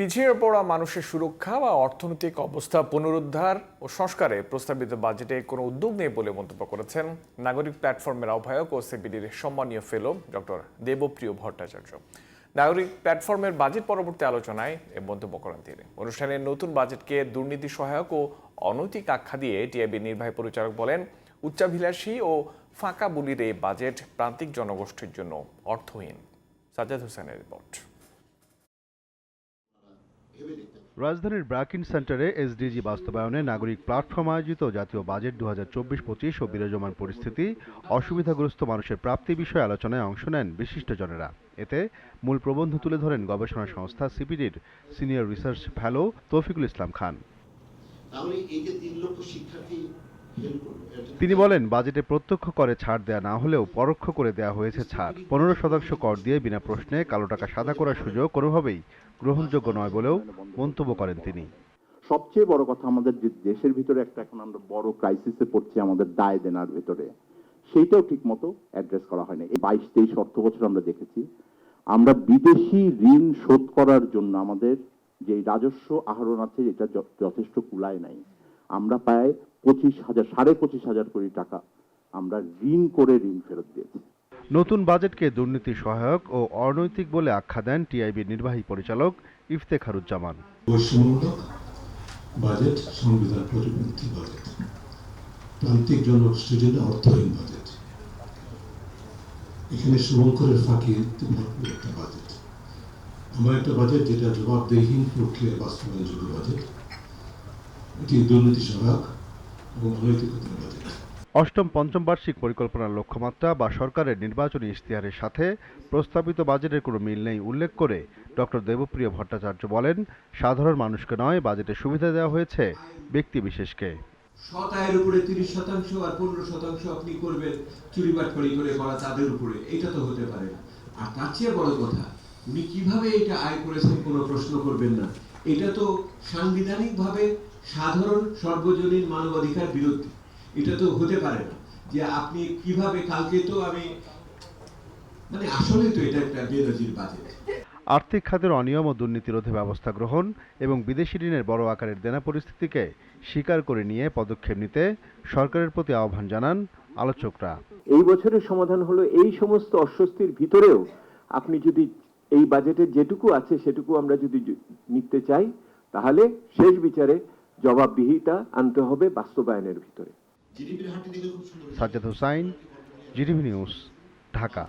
পিছিয়ে পড়া মানুষের সুরক্ষা বা অর্থনৈতিক অবস্থা পুনরুদ্ধার ও সংস্কারে প্রস্তাবিত বাজেটে কোনো উদ্যোগ নেই বলে মন্তব্য করেছেন নাগরিক প্ল্যাটফর্মের আহ্বায়ক ও সিবিডির সম্মানীয় ফেলো ডক্টর দেবপ্রিয় ভট্টাচার্য। নাগরিক প্ল্যাটফর্মের বাজেট পরবর্তী আলোচনায় এ মন্তব্য করেন তিনি। অনুষ্ঠানে নতুন বাজেটকে দুর্নীতি সহায়ক ও অনৈতিক আখ্যা দিয়ে টিআইবি নির্বাহী পরিচালক বলেন, উচ্চাভিলাষী ও ফাঁকা বুলির এই বাজেট প্রান্তিক জনগোষ্ঠীর জন্য অর্থহীন। সাজ্জাদ হোসেনের রিপোর্ট। রাজধানীর ব্রাকিন সেন্টারে এসডিজি বাস্তবায়নে নাগরিক প্ল্যাটফর্ম আয়োজিত জাতীয় বাজেট দু হাজার চব্বিশ, পঁচিশ ও বিরাজমান পরিস্থিতি অসুবিধাগ্রস্ত মানুষের প্রাপ্তি বিষয়ে আলোচনায় অংশ নেন বিশিষ্টজনেরা। এতে মূল প্রবন্ধ তুলে ধরেন গবেষণা সংস্থা সিপিডির senior research fellow Toufiqul Islam Khan. এই যে তিন লক্ষ শিক্ষার্থী ফেল করল এটা- তিনি বলেন, বাজেটে প্রত্যক্ষ করে ছাড় দেয়া না হলেও পরোক্ষ করে দেয়া হয়েছে ছাড়। পনেরো শতাংশ কর দিয়ে বিনা প্রশ্নে কালো টাকা সাদা করার সুযোগ কোনোভাবেই গ্রহণযোগ্য নয় বলেও মন্তব্য করেন তিনি। সবচেয়ে বড় কথা আমাদের যে দেশের ভিতরে একটা এখন আমরা বড় ক্রাইসিসে পড়ছি আমাদের দায় দেনার ভিতরে, সেইটাও ঠিক মতো অ্যাড্রেস করা হয়নি। এই বাইশ তেইশ অর্থ বছর আমরা দেখেছি। আমরা বিদেশি ঋণ শোধ করার জন্য আমাদের যে রাজস্ব আহরণ আছে, এটা যথেষ্ট কুলায় নাই। আমরা প্রায় পঁচিশ হাজার সাড়ে পঁচিশ হাজার কোটি টাকা আমরা ঋণ করে ঋণ ফেরত দিয়েছি। নতুন বাজেটকে দুর্নীতি সহায়ক ও অনৈতিক বলে আখ্যা দেন টিআইবির নির্বাহী পরিচালক ইফতেখারুজ্জামান। বাজেট সংবিধান বাজেট। প্রান্তিক জনগোষ্ঠীর জন্য অর্থহীন বাজেট। এখানে শুভঙ্করের ফাঁকি ভরপুর একটা বাজেট। আমার একটা বাজেট যেটা জবাবদেহীন বাস্তবায়নযোগ্য বাজেট। এটি দুর্নীতি সহায়ক এবং অনৈতিকতার অষ্টম পঞ্চম বার্ষিক পরিকল্পনার লক্ষ্যমাত্রা বা সরকারের নির্বাচনী ইশতেহারের সাথে প্রস্তাবিত বাজেটের কোনো মিল নেই উল্লেখ করে ডক্টর দেবপ্রিয় ভট্টাচার্য বলেন সাধারণ মানুষকে নয় বাজেটে সুবিধা দেওয়া হয়েছে ব্যক্তি বিশেষকে। সৎ উপরে তিরিশ শতাংশ আর পনেরো শতাংশ আপনি করবেন চুরি বাটপাড়ি করে করা তাদের উপরে এটা তো হতে পারে না। আর তার চেয়ে বড় কথা উনি কীভাবে এটা আয় করেছেন কোনো প্রশ্ন করবেন না। এটা তো সাংবিধানিকভাবে সাধারণ সর্বজনীন মানবাধিকার বিরোধী। এটা তো হতে পারে না যে আপনি কীভাবে কালকে তো আমি মানে আসলেই তো এটা একটা বেনজির বাজেট আর্থিক খাতের অনিয়ম ও দুর্নীতি রোধে ব্যবস্থা গ্রহণ এবং বিদেশি ঋণের বড় আকারের দেনা পরিস্থিতিকে স্বীকার করে নিয়ে পদক্ষেপ নিতে সরকারের প্রতি আহ্বান জানান আলোচকরা। এই বছরের সমাধান হলো এই সমস্ত অস্বস্তির ভিতরেও আপনি যদি এই বাজেটে যেটুকু আছে সেটুকু আমরা যদি নিতে চাই তাহলে শেষ বিচারে জবাবদিহিতা আনতে হবে বাস্তবায়নের ভিতরে। Sajjad Hossain GDV news Dhaka.